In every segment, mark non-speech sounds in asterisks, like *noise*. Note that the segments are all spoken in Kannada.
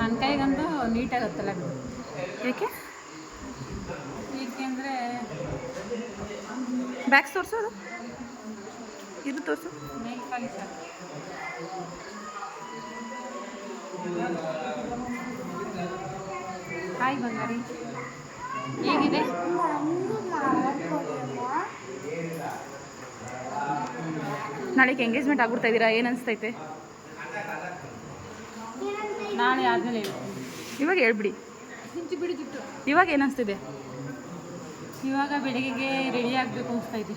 ನನ್ನ ಕೈಗಂತೂ ನೀಟಾಗಿ ಗೊತ್ತಲ್ಲ ಬಿಡು. ಏಕೆ? ಏಕೆಂದರೆ ಬ್ಯಾಕ್ ತೋರಿಸು ಅದು. ಇದು ತೋರಿಸು. ನೈಲ್ ಸರ್ ಹಾಯ್ ಬಂಗಾರಿ. ಹೇಗಿದೆ? ನಾಳೆಗೆ ಎಂಗೇಜ್ಮೆಂಟ್ ಆಗ್ಬಿಡ್ತಾ ಇದ್ದೀರಾ ಏನು ಅನಿಸ್ತೈತೆ? ನಾಳೆ ಆದಮೇಲೆ ಇವಾಗ ಹೇಳ್ಬಿಡಿ. ಹಿಂಚಿ ಬಿಡಿ ಜುಟ್ಟು. ಇವಾಗ ಏನಿಸ್ತಿದೆ? ಅನಿಸ್ತಿದೆ ಇವಾಗ ಬೆಳಿಗ್ಗೆಗೆ ರೆಡಿ ಆಗಬೇಕು ಅನಿಸ್ತಾ ಇದೆ.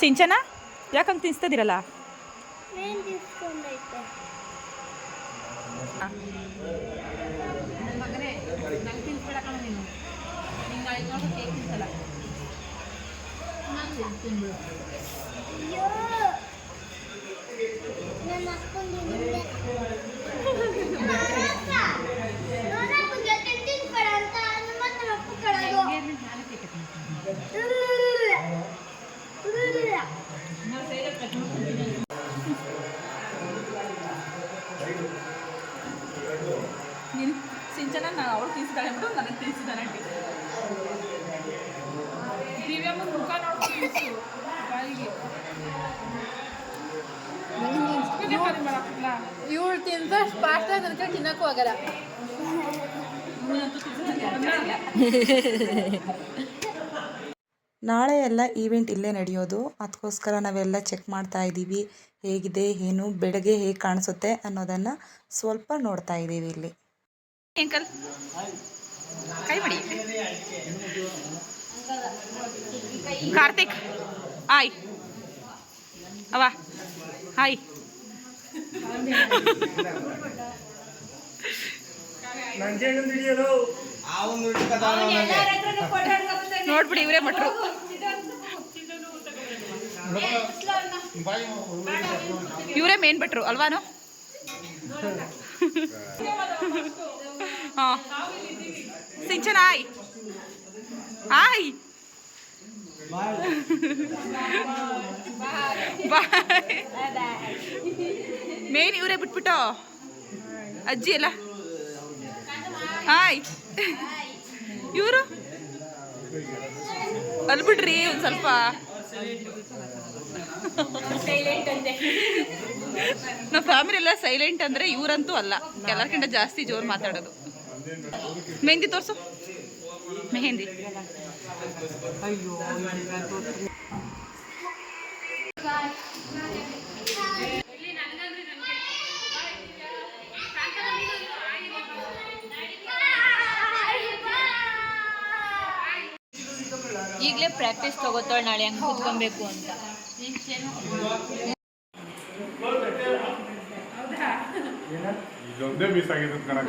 ಸಿಂಚನ ಯಾಕಂಗೆ ತಿನ್ಸ್ತದಿರಲ್ಲ ನನ್ನ ಮಗನೇ ನಂಗೆ ತಿನ್ಸ್ಬಿಡಕ್ಕ ನೀನು. ನಿಂಗೆ ಐದು ನೋಡು ಕೇಕ್ ತಿನ್ಸಲ್ಲ. No sé, yo creo que... ಇವಳು ಪಾಸ್ತಾ ತಿನ್ನಕ್ಕೂ ಆಗಲ್ಲ. ನಾಳೆ ಎಲ್ಲ ಈವೆಂಟ್ ಇಲ್ಲೇ ನಡೆಯೋದು. ಅದಕ್ಕೋಸ್ಕರ ನಾವೆಲ್ಲ ಚೆಕ್ ಮಾಡ್ತಾ ಇದ್ದೀವಿ. ಹೇಗಿದೆ ಏನು ಬೆಳಗ್ಗೆ ಹೇಗೆ ಕಾಣಿಸುತ್ತೆ ಅನ್ನೋದನ್ನು ಸ್ವಲ್ಪ ನೋಡ್ತಾ ಇದ್ದೀವಿ ಇಲ್ಲಿ. ಅಂಕಲ್ ಕೈ ಮಾಡಿ. ಕಾರ್ತಿಕ್ ಆಯ್. ಅವ ಹಾಯ್. ನೋಡ್ಬಿಡಿ ಇವರೇ ಮಟ್ರು ಇವರೇ ಮೇನ್ ಭಟ್ರು ಅಲ್ವಾನು? ಸಿಂಚನ ಆಯ್. ಆಯ್ ಬಾಯ್ ಮೇನ್ ಇವರೇ ಬಿಟ್ಬಿಟ್ಟು ಅಜ್ಜಿ ಅಲ್ಲ ಹಾಯ್ ಇವರು? ಅಲ್ಲಿ ಬಿಡ್ರಿ ಒಂದು ಸ್ವಲ್ಪ. ನಮ್ಮ ಫ್ಯಾಮಿಲಿ ಎಲ್ಲ ಸೈಲೆಂಟ್ ಅಂದ್ರೆ ಇವರಂತೂ ಅಲ್ಲ. ಎಲ್ಲರ್ಕಿಂತ ಜಾಸ್ತಿ ಜೋರು ಮಾತಾಡೋದು. ಮೆಹಂದಿ ತೋರಿಸು. ಮೆಹಂದಿ ಈಗಲೇ ಪ್ರಾಕ್ಟೀಸ್ ತಗೋತಾಳೆ ನಾಳೆ ಹಂಗೆ ಕೂತ್ಕೊಬೇಕು ಅಂತ. ಇದೊಂದೇ ಮಿಸ್ ಆಗಿದೆ ಕಣಕ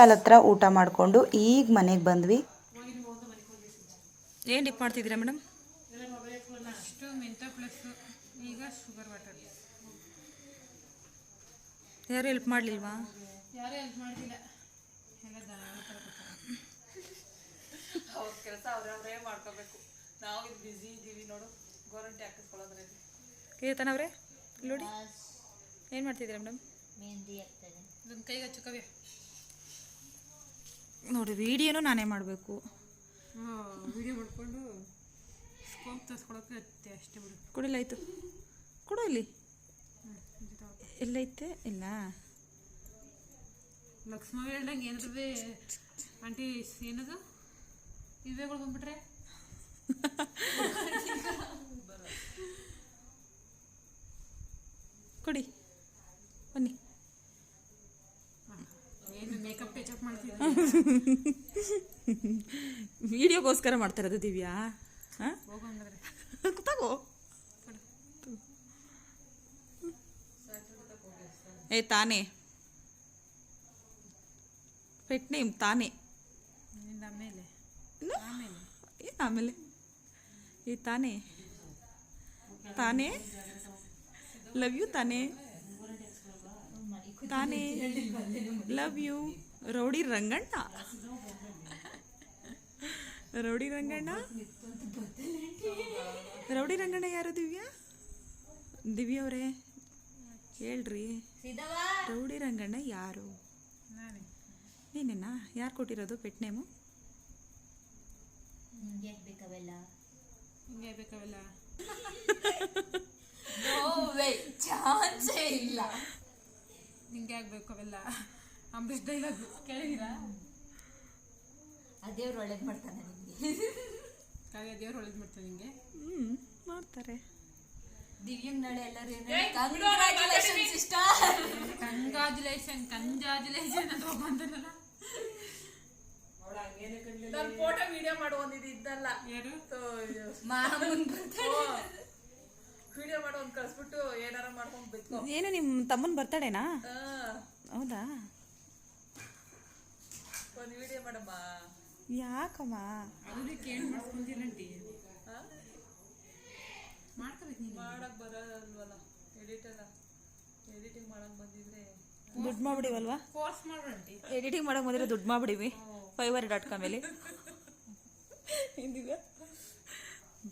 ಹಾಲ್ ಹತ್ರ ಊಟ ಮಾಡಿಕೊಂಡು ಈಗ ಮನೆಗೆ ಬಂದ್ವಿ. ಏನು ಡಿಪ್ ಮಾಡ್ತಿದ್ದೀರಾ ಮೇಡಮ್? ಅಷ್ಟು ಮೆಂತ ಪ್ಲಸ್ ಈಗ ಶುಗರ್ ವಾಟರ್ ಯಾರು ಹೆಲ್ಪ್ ಮಾಡಲಿಲ್ವಾ? ಯಾರೂ ಹೆಲ್ಪ್ ದನ ಅವ್ರ ಕೆಲಸ ಅವ್ರವರೇ ಮಾಡ್ಕೋಬೇಕು. ನಾವು ಬ್ಯುಸಿ ಇದ್ದೀವಿ ನೋಡು. ಗೋರಂಟಿ ಹಾಕಿಸ್ಕೊಳ್ಳೋದ್ರಲ್ಲಿ. ಕೇತನವ್ರೆ ನೋಡಿ ಏನು ಮಾಡ್ತಿದ್ದೀರಾ ಮೇಡಮ್? ಮೆಹಂದಿ ಆಗ್ತದೆ ನನ್ನ ಕೈಗೆ ಹಚ್ಚು ಕವ್ಯ. ನೋಡಿ ವಿಡಿಯೋನು ನಾನೇ ಮಾಡಬೇಕು. ವಿಡಿಯೋ ಮಾಡ್ಕೊಂಡು ಸ್ಕೋಪ್ ತೋರಿಸ್ಕೊಳಕ್ಕೆ ಅತ್ತೆ ಅಷ್ಟೇ ಬಿಡು ಕೊಡಿಲ್ಲಾಯ್ತು ಕೊಡು ಇಲ್ಲಿ ಎಲ್ಲೈತೆ? ಇಲ್ಲ. ಲಕ್ಷ್ಮ ಹೇಳ್ದಂಗೆ ಏನಾದ್ರು ಬೇ ಆಂಟಿ ಏನದು? ಇವೇಗಳು ಬಂದ್ಬಿಟ್ರೆ? ಕೊಡಿ. ಬನ್ನಿ. ಮೇಕಪ್ ಟಚಪ್ ಮಾಡ್ತಿದ್ದೆ. ವಿಡಿಯೋಗೋಸ್ಕರ ಮಾಡ್ತಾ ಇರೋದು ದಿವ್ಯಾ? ಹಾಂ? ತಗೋ. ಏ ತಾನೇ. ಪೆಟ್ ನೇಮ್ ತಾನೇ? ಆಮೇಲೆ. ಏನು ಆಮೇಲೆ. ಏ ತಾನೇ. ತಾನೇ? ಲವ್ ಯು ತಾನೇ. ತಾನೇ love you. Rowdy Ranganna. Rowdy Ranganna? Rowdy Ranganna ಯಾರು ದಿವ್ಯಾ? ದಿವ್ಯ ಅವರೇ ಹೇಳ್ರಿ ರೌಡಿ ರಂಗಣ್ಣ ಯಾರು? ನಾನೇ ನೀನೇನಾ ಯಾರು ಕೊಟ್ಟಿರೋದು ಪೆಟ್ ನೇಮು? ನಿಮ್ಗೆ ಬೇಕವೆಲ್ಲ? ಹಿಂಗೆ ಬೇಕಾವೆಲ್ಲ *laughs* ಚಾನ್ಸೇ ಇಲ್ಲ ನಿಂಗೆ ಆಗ್ಬೇಕು ಅವೆಲ್ಲ ಅಂಬರೀಷ್ ಡೈಲಾಗ್ ಕೇಳಿದೀರಾ ಅದೇವ್ರು ಒಳ್ಳೇದು ಮಾಡ್ತಾನೆ ನಿಮಗೆ. ಕಾವ್ಯ ದೇವ್ರು ಒಳ್ಳೇದು ಮಾಡ್ತಾನೆ ನಿಮಗೆ? ಹ್ಮ್ ಮಾಡ್ತಾರೆ. ದಿವ್ಯಂಗ್ ನಾಳೆ ಎಲ್ಲರೂ ಕಂಗ್ರಾಚುಲೇಷನ್ ಸಿಸ್ಟರ್ ಕಂಗ್ರಾಚುಲೇಷನ್ ಕಂಜಾಚುಲೇಷನ್ ಅಂತ ಬಂದನಲ್ಲ. ಫೋಟೋ ವಿಡಿಯೋ ಮಾಡೋ ಒಂದು ಇದ್ದಲ್ಲ. ಯಾರು? ಮಾಮೂನ್ ವಿಡಿಯೋ ಮಾಡೋ ಒಂದು ಕಳಿಸ್ಬಿಟ್ಟು ಏನಾರ ಮಾಡ್ಕೊಂಡು ಬಿತ್ಕೊ. ಏನು ನಿಮ್ಮ ತಮ್ಮನ ಬರ್ತಾಡೇನಾ? ಹೌದಾ? ಒಂದು ವಿಡಿಯೋ ಮಾಡಮ್ಮ. ಯಾಕಮ್ಮ? ಅದಕ್ಕೆ ಏನು ಮಾಡ್ಸ್ಕೊಂತೀರಂಟಿ ಮಾಡ್ಕೋಬೇಕು ನೀನು. ಮಾಡಕ್ ಬರಲ್ವಲ್ಲ ಎಡಿಟ್ ಅಲ್ಲ ಎಡಿಟಿಂಗ್ ಮಾಡಕ್ ಬಂದಿದ್ರೆ. ದುಡ್ಡು ಮಾಡ್ಬಿಡಿವಲ್ವಾ? ಫೋರ್ಸ್ ಮಾಡ್ರಂಟಿ ಎಡಿಟಿಂಗ್ ಮಾಡಕ್ ಬಂದಿರೋ ದುಡ್ಡು ಮಾಡ್ಬಿಡಿವಿ. ಫೈವರ್ ಡಾಟ್ ಕಾಮಲ್ಲಿ ಹಿಂದಿಗ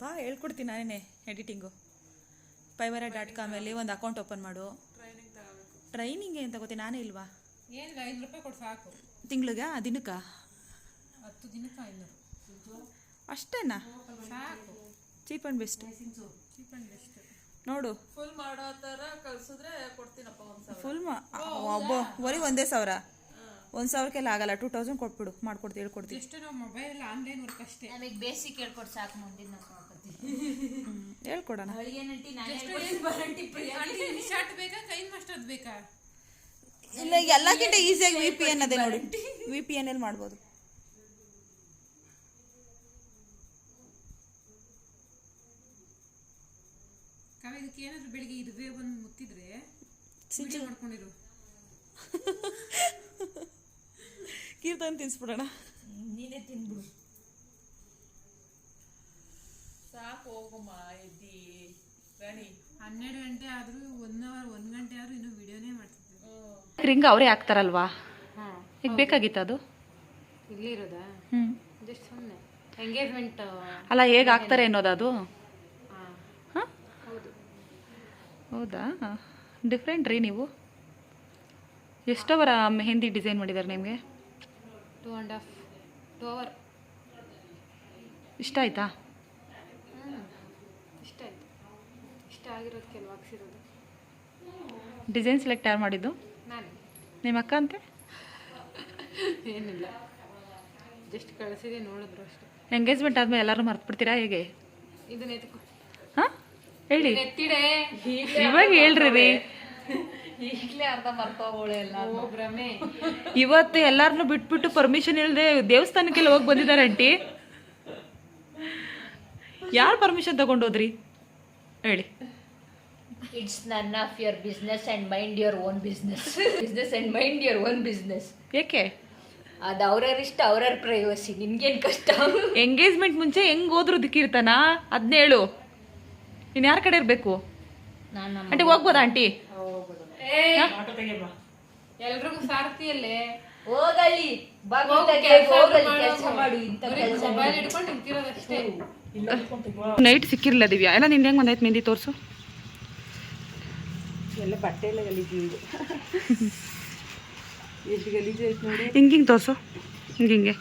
ಬಾ ಹೇಳ್ಕೊಡ್ತೀನಿ ನಾನೇ ಎಡಿಟಿಂಗು ಫೈವರ ಡಾಟ್ ಕಾಮಲ್ಲಿ ಒಂದು ಅಕೌಂಟ್ ಓಪನ್ ಮಾಡು. ಟ್ರೈನಿಂಗ್ ತಗೋಬೇಕು. ಟ್ರೈನಿಂಗ್ ಏನು ತಗೋತೀನಿ ನಾನೇ ಇಲ್ವಾ? ಏನಿಲ್ಲ ಐದು ರೂಪಾಯಿ ಕೊಟ್ಟು ಸಾಕು. ತಿಂಗ್ಳಿಗೆ? ದಿನಕ್ಕ? ಹತ್ತು ದಿನಕ್ಕೆ ಐನೂರು. ಅಷ್ಟೇನಾ? ಸಾಕು. Cheap and best cheap and best ನೋಡು. ಫುಲ್ ಮಾಡೋ ಥರ ಕಳ್ಸಿದ್ರೆ ಕೊಡ್ತೀನಪ್ಪ ಒಂದು ಫುಲ್ ಮಾ ಒಬ್ಬ ಬರೀ ಒಂದೇ ಸಾವಿರ? ಒಂದು ಸಾವಿರಕ್ಕೆಲ್ಲ ಆಗಲ್ಲ ಟೂ ತೌಸಂಡ್ ಕೊಟ್ಬಿಡು ಮಾಡ್ಕೊಡ್ತೀವಿ ಹೇಳ್ಕೊಡ್ತೀವಿ. ಜಸ್ಟ್ ನಾವು ಮೊಬೈಲ್ ಆನ್ಲೈನ್ ವರ್ಕ್ ಅಷ್ಟೇ. ನಮಗೆ ಬೇಸಿಕ್ ಹೇಳ್ಕೊಡ್ ಸಾಕು ಮುಂದಿನ ಹೇಳ್ಕೊಡೋಣ. ಶರ್ಟ್ ಬೇಕಾ ಕೈ ಮಾಸ್ಟರ್ ಬೇಕಾ? ಇಲ್ಲ ಎಲ್ಲಕ್ಕಿಂತ ಈಸಿಯಾಗಿ ವಿ ಪಿ ಎನ್ ಅದೇ ನೋಡಿ. ವಿ ಪಿ ಎನ್ ಎಲ್ಲಿ ಮಾಡ್ಬೋದು. ಇದಕ್ಕೆ ಏನಾದ್ರು ಬೆಳಿಗ್ಗೆ ಇದುವೇ ಬಂದು ಮುತ್ತಿದ್ರೆ ವಿಡಿಯೋ ಮಾಡ್ಕೊಂಡಿರು. *laughs* ಕೀರ್ತನ್ ತಿನ್ಸ್ಬಿಡೋಣ. ನೀನೇ ತಿನ್ಬಿಡು. ಸಾಕು ಹೋಗಮ್ಮ ಎದ್ದಿ. ರಾಣಿ ಹನ್ನೆರಡು ಗಂಟೆ ಆದರೂ ಒನ್ ಅವರ್ ಒಂದು ಗಂಟೆ ಆದರೂ ಇನ್ನೂ ವಿಡಿಯೋನೇ ಮಾಡ್ತಿದ್ದೆ. ರಿಂಗ್ ಅವರೇ ಹಾಕ್ತಾರಲ್ವಾ? ಈಗ ಬೇಕಾಗಿತ್ತು ಅದು? ಇಲ್ಲಿ ಇರೋದಾ? ಹ್ಞೂ ಜಸ್ಟ್ ಸುಮ್ಮನೆ ಎಂಗೇಜ್ಮೆಂಟ್ ಅಲ್ಲ ಹೇಗೆ ಹಾಕ್ತಾರೆ ಅನ್ನೋದು ಅದು? ಹಾಂ. ಹಾಂ? ಹೌದು. ಹೌದಾ? ಡಿಫ್ರೆಂಟ್ ರೀ ನೀವು. ಎಷ್ಟವರ ಮೆಹಂದಿ ಡಿಸೈನ್ ಮಾಡಿದ್ದಾರೆ ನಿಮಗೆ? Two and half two hour ಇಷ್ಟ ಆಯ್ತಾ? ಇಷ್ಟ ಆಯ್ತು. ಇಷ್ಟ ಆಗಿರೋದು ಕೆಲವು ಹಾಕ್ಸಿರೋದು ಡಿಸೈನ್ ಸೆಲೆಕ್ಟ್ ಯಾರು ಮಾಡಿದ್ದು? ನಾನು. ನಿಮ್ಮ ಅಕ್ಕ ಅಂತೆ? ಏನಿಲ್ಲ. ಜಸ್ಟ್ ಕಳಿಸಿದೆ ನೋಡಿದ್ರು ಅಷ್ಟೇ. ಎಂಗೇಜ್ಮೆಂಟ್ ಆದಮೇಲೆ ಎಲ್ಲರೂ ಮರ್ತ್ಬಿಡ್ತೀರಾ ಹೇಗೆ? ಇದನ್ನ ಎತ್ಕೊ. ಹಾಂ? ಹೇಳಿ. ಎತ್ತಿಡೆ. ಇವಾಗ ಹೇಳ್ರಿ ರೀ. ಈಗಲೇ ಅರ್ಧ ಮರ್ತೋಗೋಳೆ ಎಲ್ಲ. ಭ್ರಮೆ. ಇವತ್ತು ಎಲ್ಲಾರನ್ನು ಬಿಟ್ಬಿಟ್ಟು ಪರ್ಮಿಷನ್ ಇಲ್ಲದೆ ದೇವಸ್ಥಾನಕ್ಕೆಲ್ಲ ಹೋಗಿ ಬಂದಿದ್ದಾರೆ ಆಂಟಿ. ಯಾರು ಪರ್ಮಿಷನ್ ತಗೊಂಡೋದ್ರಿ ಹೇಳಿ. It's none of your business and mind your own business business and mind your own business ಏಕೆ? ಅದು ಅವ್ರವ್ರ ಇಷ್ಟ ಅವ್ರವ್ರ ಪ್ರೈವಸಿ ನಿನ್ಗೇನು ಕಷ್ಟ? ಎಂಗೇಜ್ಮೆಂಟ್ ಮುಂಚೆ ಹೆಂಗ್ ಹೋದ್ರು ದಿಕ್ಕಿರ್ತಾನ? ಅದ್ನೇಳು ನೀನು ಯಾರ ಕಡೆ ಇರಬೇಕು? ನಾನು ಆಂಟಿ ಹೋಗ್ಬೋದಾ ಆಂಟಿ? ಎಲ್ರಿಗೂ ಅಲ್ಲೇ ಹೋಗಲಿ ನೈಟ್ ಸಿಕ್ಕಿರಲ್ಲ ದಿವ್ಯಾ? ಎಲ್ಲ ನಿಂಗೆ ಹೆಂಗೆ ಬಂದೈತೆ ಮೆಹಂದಿ ತೋರಿಸು? ಎಲ್ಲ ಬಟ್ಟೆ ಎಲ್ಲ ಗಲೀಜು ಎಷ್ಟು ಗಲೀಜು ಐತೆ ನೋಡಿ. ಹಿಂಗೆ ಹಿಂಗೆ ತೋರಿಸು. ಹಿಂಗೆ ಹಿಂಗೆ.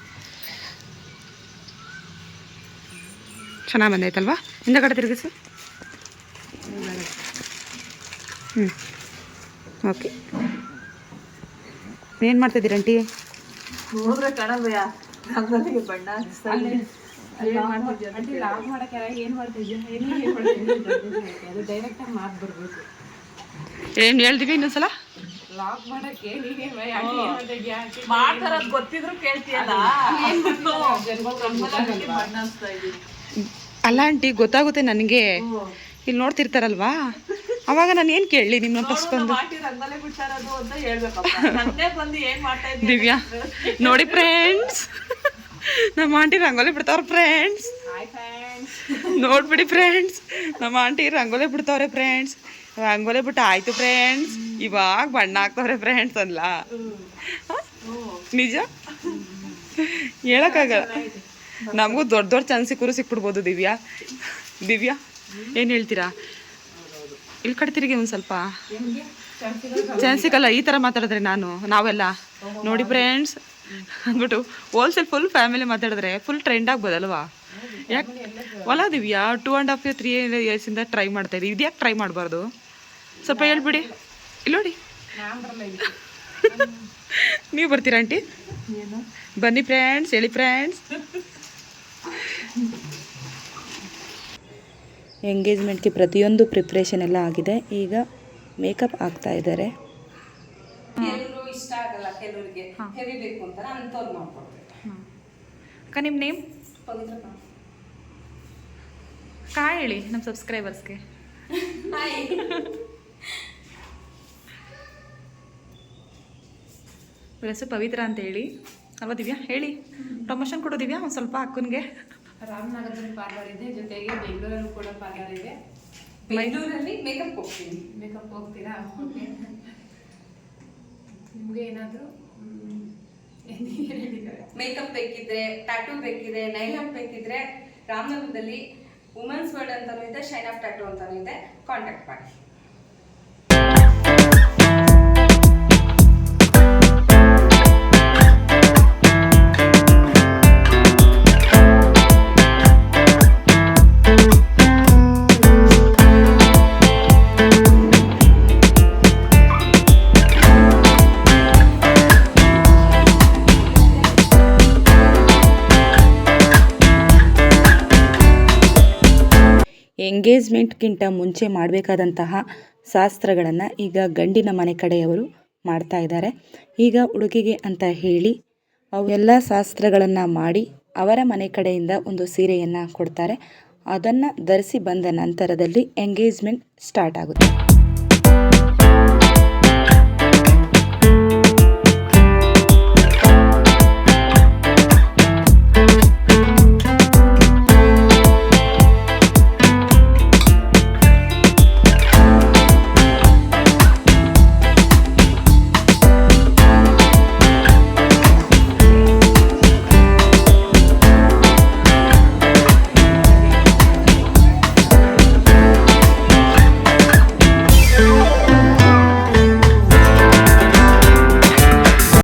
ಚೆನ್ನಾಗಿ ಬಂದೈತಲ್ವಾ ಹಿಂದಗಡೆ ತಿರುಗಿಸು. ಹ್ಞೂ ಓಕೆ ಏನು ಮಾಡ್ತಿದ್ದೀರ ಆಂಟಿ? ಹೋದ್ರೆ ಕಾಣಲ್ವಯ್ಯ ರಂಗೋಲಿಗೆ ಬಣ್ಣ ಏನು ಹೇಳ್ತೀವಿ ಇನ್ನೊಂದ್ಸಲ? ಲಾಕ್ ಮಾಡಕ್ಕೆ ಮಾಡ್ತಾರದ್ ಗೊತ್ತಿದ್ರು ಕೇಳ್ತೀಯಲ್ಲ? ಅಲ್ಲ ಆಂಟಿ ಗೊತ್ತಾಗುತ್ತೆ ನನಗೆ. ಇಲ್ಲಿ ನೋಡ್ತಿರ್ತಾರಲ್ವಾ? ಅವಾಗ ನಾನು ಏನು ಕೇಳಲಿ ನಿಮ್ಮ ಫಸ್ಟ್ ಬಂದು ದಿವ್ಯ ನೋಡಿ ಫ್ರೆಂಡ್ಸ್ ನಮ್ಮ ಆಂಟಿ ರಂಗೋಲಿ ಬಿಡ್ತಾವ್ರ ಫ್ರೆಂಡ್ಸ್ ನೋಡ್ಬಿಡಿ ಫ್ರೆಂಡ್ಸ್ ನಮ್ಮ ಆಂಟಿ ರಂಗೋಲಿ ಬಿಡ್ತಾವ್ರೆ ಫ್ರೆಂಡ್ಸ್ ರಂಗೋಲಿ ಬಿಟ್ಟು ಆಯ್ತು ಫ್ರೆಂಡ್ಸ್ ಇವಾಗ ಬಣ್ಣ ಹಾಕ್ತವ್ರೆ ಫ್ರೆಂಡ್ಸ್ ಅಲ್ಲ? ನಿಜ? ಹೇಳಕ್ಕಾಗಲ್ಲ. ನಮಗೂ ದೊಡ್ಡ ದೊಡ್ಡ ಚಾನ್ಸ್ ಸಿಕ್ಕರು ಸಿಕ್ಬಿಡ್ಬೋದು ದಿವ್ಯಾ. ದಿವ್ಯಾ ಏನು ಹೇಳ್ತೀರಾ? ಇಲ್ಲಿ ಕಡೆ ತಿರುಗಿ ಒಂದು ಸ್ವಲ್ಪ. ಚಾನ್ಸಿಕಲ್ಲ ಸಿಗಲ್ಲ ಈ ಥರ ಮಾತಾಡಿದ್ರೆ ನಾನು ನಾವೆಲ್ಲ. ನೋಡಿ ಫ್ರೆಂಡ್ಸ್ ಅಂದ್ಬಿಟ್ಟು ಹೋಲ್ಸೇಲ್ ಫುಲ್ ಫ್ಯಾಮಿಲಿ ಮಾತಾಡಿದ್ರೆ ಫುಲ್ ಟ್ರೆಂಡ್ ಆಗ್ಬೋದಲ್ವಾ? ಯಾಕೆ ಹೊಲ Divya two and half year three ಇಯರ್ಸಿಂದ try ಮಾಡ್ತಾ ಇದ್ದೀವಿ ಇದು ಯಾಕೆ ಟ್ರೈ ಮಾಡಬಾರ್ದು? ಸ್ವಲ್ಪ ಹೇಳ್ಬಿಡಿ. ಇಲ್ಲೋಡಿ ನೋಡಿ. *laughs* ನೀವು ಬರ್ತೀರಾ ಆಂಟಿ? ಬನ್ನಿ ಫ್ರೆಂಡ್ಸ್ ಹೇಳಿ ಫ್ರೆಂಡ್ಸ್ *laughs* ಎಂಗೇಜ್ಮೆಂಟ್ಗೆ ಪ್ರತಿಯೊಂದು ಪ್ರಿಪ್ರೇಷನ್ ಎಲ್ಲ ಆಗಿದೆ. ಈಗ ಮೇಕಪ್ ಆಗ್ತಾ ಇದ್ದಾರೆ. ಅಕ್ಕ ನಿಮ್ಮ ನೇಮ್ ಕಾ. ಹೇಳಿ ನಮ್ಮ ಸಬ್ಸ್ಕ್ರೈಬರ್ಸ್ಗೆ ಹೆಸರು ಪವಿತ್ರ ಅಂತ ಹೇಳಿ. ಅಲ್ವಾ ದಿವ್ಯಾ? ಹೇಳಿ. ಪ್ರಮೋಷನ್ ಕೊಡೋ ದಿವ್ಯಾ? ಒಂದು ಸ್ವಲ್ಪ ಅಕ್ಕನಿಗೆ. ರಾಮನಗರದಲ್ಲಿ ಪಾರ್ಲರ್ ಇದೆ ಜೊತೆಗೆ ಬೆಂಗಳೂರಲ್ಲೂ ಕೂಡ ಪಾರ್ಲರ್ ಇದೆ. ಬೆಂಗಳೂರಲ್ಲಿ ಮೇಕಪ್ ಹೋಗ್ತೀನಿ. ಮೇಕಪ್ ಹೋಗ್ತೀರಾ? ಓಕೆ ನಿಮಗೆ ಏನಾದರೂ ಮೇಕಪ್ ಬೇಕಿದ್ರೆ ಟ್ಯಾಟೂ ಬೇಕಿದ್ರೆ ನೈಲ್ ಆರ್ಟ್ ಬೇಕಿದ್ರೆ ರಾಮನಗರದಲ್ಲಿ ವುಮೆನ್ಸ್ ವರ್ಲ್ಡ್ ಅಂತಾನೂ ಇದೆ ಶೈನ್ ಆಫ್ ಟ್ಯಾಟೂ ಅಂತಾನೂ ಇದೆ. ಕಾಂಟ್ಯಾಕ್ಟ್ ಮಾಡಿ. ಎಂಗೇಜ್ಮೆಂಟ್ಗಿಂತ ಮುಂಚೆ ಮಾಡಬೇಕಾದಂತಹ ಶಾಸ್ತ್ರಗಳನ್ನು ಈಗ ಗಂಡಿನ ಮನೆ ಕಡೆಯವರು ಮಾಡ್ತಾ ಇದ್ದಾರೆ. ಈಗ ಹುಡುಗಿಗೆ ಅಂತ ಹೇಳಿ ಅವೆಲ್ಲ ಶಾಸ್ತ್ರಗಳನ್ನು ಮಾಡಿ ಅವರ ಮನೆ ಕಡೆಯಿಂದ ಒಂದು ಸೀರೆಯನ್ನು ಕೊಡ್ತಾರೆ. ಅದನ್ನು ಧರಿಸಿ ಬಂದ ನಂತರದಲ್ಲಿ ಎಂಗೇಜ್ಮೆಂಟ್ ಸ್ಟಾರ್ಟ್ ಆಗುತ್ತೆ.